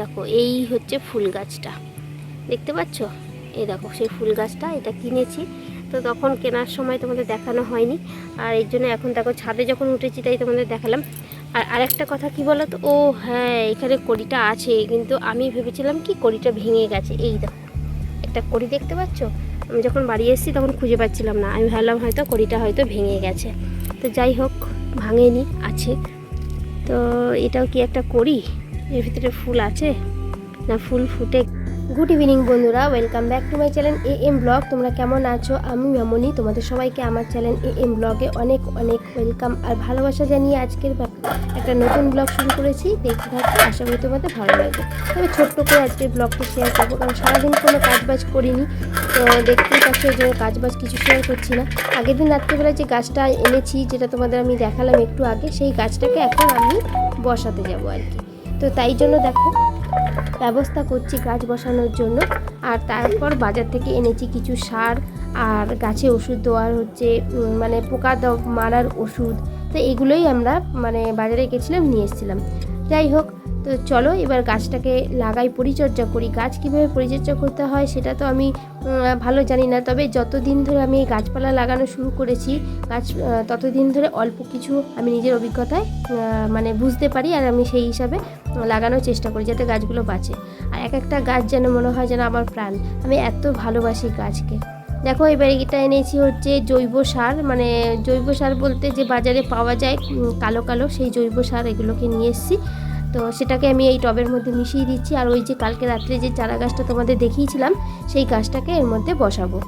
দেখো, এই হচ্ছে ফুল গাছটা। দেখতে পাচ্ছ? এই দেখো, সেই ফুল গাছটা, এটা কিনেছি। তো তখন কেনার সময় তোমাদের দেখানো হয়নি। আর এই জন্য এখন দেখো, ছাদে যখন উঠেছি তাই তোমাদের দেখালাম। আর আরেকটা কথা কি বলো তো ও হ্যাঁ এখানে কড়িটা আছে, কিন্তু আমি ভেবেছিলাম কি কড়িটা ভেঙে গেছে। এই দেখো, একটা কড়ি দেখতে পাচ্ছ? আমি যখন বাড়ি এসেছি তখন খুঁজে পাচ্ছিলাম না। আমি ভাবলাম হয়তো কড়িটা হয়তো ভেঙে গেছে। তো যাই হোক, ভাঙেনি, আছে। তো এটাও কি একটা করি এর ভিতরে ফুল আছে? না, ফুল ফুটে গুড ইভিনিং বন্ধুরা, welcome back to my channel A M blog. তোমরা কেমন আছো? আমি মামনি তোমাদের সবাইকে আমার চ্যানেল এ এম ব্লগে অনেক অনেক ওয়েলকাম আর ভালোবাসা জানিয়ে আজকের একটা নতুন ব্লগ শুরু করেছি। দেখতে থাকতে আশা করি তোমাদের ভালো লাগবে। তবে ছোট্ট করে আজকের ব্লগটা শেয়ার করব, কারণ সারাদিন কোনো কাজবাজ করিনি। তো দেখতেই পাচ্ছ এই জন্য কাজবাজ কিছু শেয়ার করছি না। আগের দিন রাত্রিবেলায় যে গাছটা এনেছি, যেটা তোমাদের আমি দেখালাম একটু আগে, সেই গাছটাকে এখন আমি বসাতে যাব আর কি। তো তাই জন্য দেখো, ব্যবস্থা করছি গাছ বসানোর জন্য। আর তারপর বাজার থেকে এনেছি কিছু সার, আর গাছে ওষুধ দেওয়ার হচ্ছে মানে পোকা মারার ওষুধ। তো এগুলোই আমরা মানে বাজারে গেছিলাম, নিয়ে এসেছিলাম। যাই হোক, তো চলো এবার গাছটাকে লাগাই, পরিচর্যা করি। গাছ কীভাবে পরিচর্যা করতে হয় সেটা তো আমি ভালো জানি না। তবে যতদিন ধরে আমি এই গাছপালা লাগানো শুরু করেছি, গাছ ততদিন ধরে অল্প কিছু আমি নিজের অভিজ্ঞতায় মানে বুঝতে পারি আর আমি সেই হিসাবে লাগানোর চেষ্টা করি যাতে গাছগুলো বাঁচে। আর এক একটা গাছ যেন মনে হয় যেন আমার প্রাণ। আমি এত ভালোবাসি গাছকে। দেখো, এবার এটা এনেছি হচ্ছে জৈব সার। মানে জৈব সার বলতে যে বাজারে পাওয়া যায় কালো কালো, সেই জৈব সার এগুলোকে নিয়ে এসেছি। তো সেটাকে আমি এই টবের মধ্যে মিশিয়ে দিচ্ছি। আর ওই যে কালকে রাত্রে যে চারা গাছটা তোমাদের দেখিয়েছিলাম, সেই গাছটাকে এর মধ্যে বসাবো।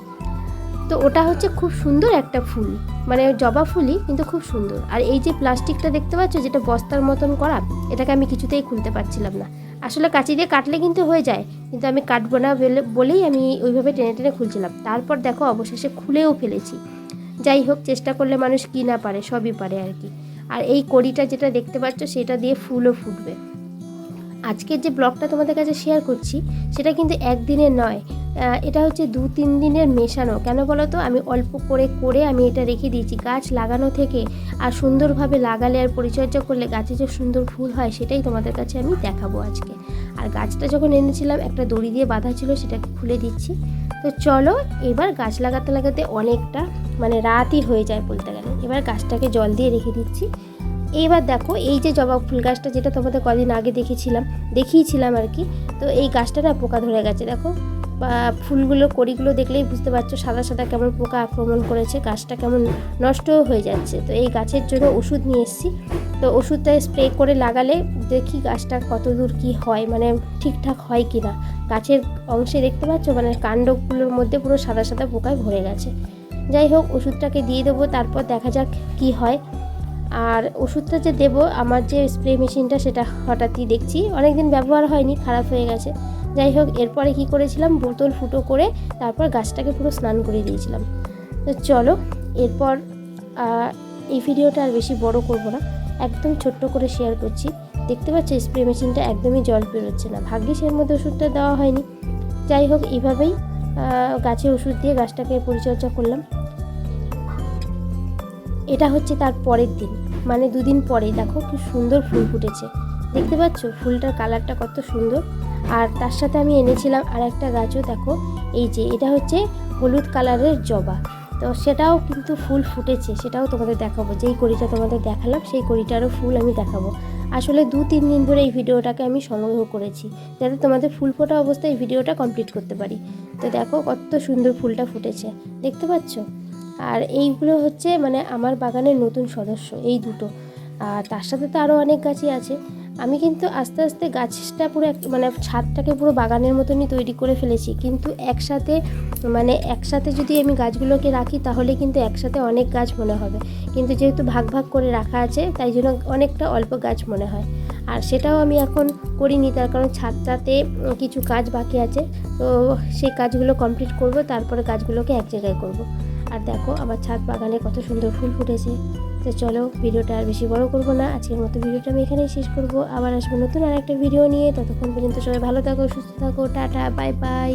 তো ওটা হচ্ছে খুব সুন্দর একটা ফুল। মানে জবা ফুলই, কিন্তু খুব সুন্দর। আর এই যে প্লাস্টিকটা দেখতে পাচ্ছ, যেটা বস্তার মতন করা, এটাকে আমি কিছুতেই খুলতে পারছিলাম না। আসলে কাঁচি দিয়ে কাটলে কিন্তু হয়ে যায়, কিন্তু আমি কাটবো না বলে- বলেই আমি ওইভাবে টেনে টেনে খুলছিলাম। তারপর দেখো, অবশেষে খুলেও ফেলেছি। যাই হোক, চেষ্টা করলে মানুষ কি না পারে, সবই পারে আর কি। আর এই কড়িটা যেটা দেখতে পাচ্ছ, সেটা দিয়ে ফুলও ফুটবে। আজকের যে ব্লগটা তোমাদের কাছে শেয়ার করছি, সেটা কিন্তু একদিনের নয় এটা হচ্ছে দু তিন দিনের মেশানো। কেন বলো তো আমি অল্প করে করে আমি এটা রেখে দিয়েছি। গাছ লাগানো থেকে আর সুন্দরভাবে লাগালে আর পরিচর্যা করলে গাছে যে সুন্দর ফুল হয়, সেটাই তোমাদের কাছে আমি দেখাবো আজকে। আর গাছটা যখন এনেছিলাম, একটা দড়ি দিয়ে বাঁধা ছিল, সেটাকে খুলে দিচ্ছি। তো চলো, এবার গাছ লাগাতে লাগাতে অনেকটা মানে রাতই হয়ে যায় বলতে গেলে। এবার গাছটাকে জল দিয়ে রেখে দিচ্ছি। এইবার দেখো, এই যে জবা ফুল গাছটা যেটা তোমাদের কদিন আগে দেখেছিলাম, দেখিয়েছিলাম আর কি, তো এই গাছটা না পোকা ধরে গেছে। দেখো ফুলগুলো, কড়িগুলো দেখলেই বুঝতে পারছ সাদা সাদা কেমন পোকা আক্রমণ করেছে, গাছটা কেমন নষ্টও হয়ে যাচ্ছে। তো এই গাছের জন্য ওষুধ নিয়ে এসেছি। তো ওষুধটা স্প্রে করে লাগালে দেখি গাছটা কত দূর কী হয় মানে ঠিকঠাক হয় কি না গাছের অংশে দেখতে পাচ্ছ মানে কাণ্ডগুলোর মধ্যে পুরো সাদা সাদা পোকায় ভরে গেছে। যাই হোক, ওষুধটাকে দিয়ে দেবো, তারপর দেখা যাক কি হয়। আর ওষুধটা যে দেবো, আমার যে স্প্রে মেশিনটা, সেটা হঠাৎই দেখছি। অনেক দিন ব্যবহার হয়নি, খারাপ হয়ে গেছে। যাই হোক, এরপরে কি করেছিলাম? বোতল ফুটো করে তারপর গাছটাকে পুরো স্নান করে দিয়েছিলাম। তো চলো, এরপর এই ভিডিওটা আর বেশি বড় করব না। একদম ছোট্ট করে শেয়ার করছি। দেখতে পাচ্ছ স্প্রে মেশিনটা একদমই জল বেরোচ্ছে না। ভাগ্যিস এর মধ্যে ওষুধটা দেওয়া হয়নি। যাই হোক, এইভাবেই গাছে ওষুধ দিয়ে গাছটাকে পরিচর্যা করলাম। এটা হচ্ছে তার পরের দিন। মানে দুদিন পরে দেখো কি সুন্দর ফুল ফুটেছে। দেখতে পাচ্ছ? ফুলটার কালারটা কত সুন্দর। আর তার সাথে আমি এনেছিলাম আর একটা গাছও দেখো। এই যে, এটা হচ্ছে হলুদ কালারের জবা। তো সেটাও কিন্তু ফুল ফুটেছে, সেটাও তোমাদের দেখাবো। যেই কড়িটা তোমাদের দেখালাম, সেই কড়িটারও ফুল আমি দেখাবো। আসলে দু তিন দিন ধরে এই ভিডিওটাকে আমি সংগ্রহ করেছি, যাতে তোমাদের ফুল ফোটা অবস্থায় এই ভিডিওটা কমপ্লিট করতে পারি। তো দেখো, কত সুন্দর ফুলটা ফুটেছে, দেখতে পাচ্ছ? আর এইগুলো হচ্ছে মানে আমার বাগানের নতুন সদস্য, এই দুটো। আর তার সাথে তো আরও অনেক গাছই আছে। আমি কিন্তু আস্তে আস্তে গাছটা পুরো মানে ছাদটাকে পুরো বাগানের মতনই তৈরি করে ফেলেছি। কিন্তু একসাথে মানে একসাথে যদি আমি গাছগুলোকে রাখি, তাহলে কিন্তু একসাথে অনেক গাছ মনে হবে। কিন্তু যেহেতু ভাগ ভাগ করে রাখা আছে, তাই জন্য অনেকটা অল্প গাছ মনে হয়। আর সেটাও আমি এখন করিনি, তার কারণ ছাদটাতে কিছু কাজ বাকি আছে। তো সেই কাজগুলো কমপ্লিট করব, তারপরে গাছগুলোকে এক জায়গায় করব। আর দেখো আমার ছাদ বাগানে কত সুন্দর ফুল ফুটেছে। তো চলো ভিডিওটা আর বেশি বড় করব না, আজকের মতো ভিডিওটা আমি এখানেই শেষ করব। আবার আসব নতুন আর একটা ভিডিও নিয়ে, ততক্ষণ পর্যন্ত সবাই ভালো থাকো, সুস্থ থাকো, টাটা, বাই বাই।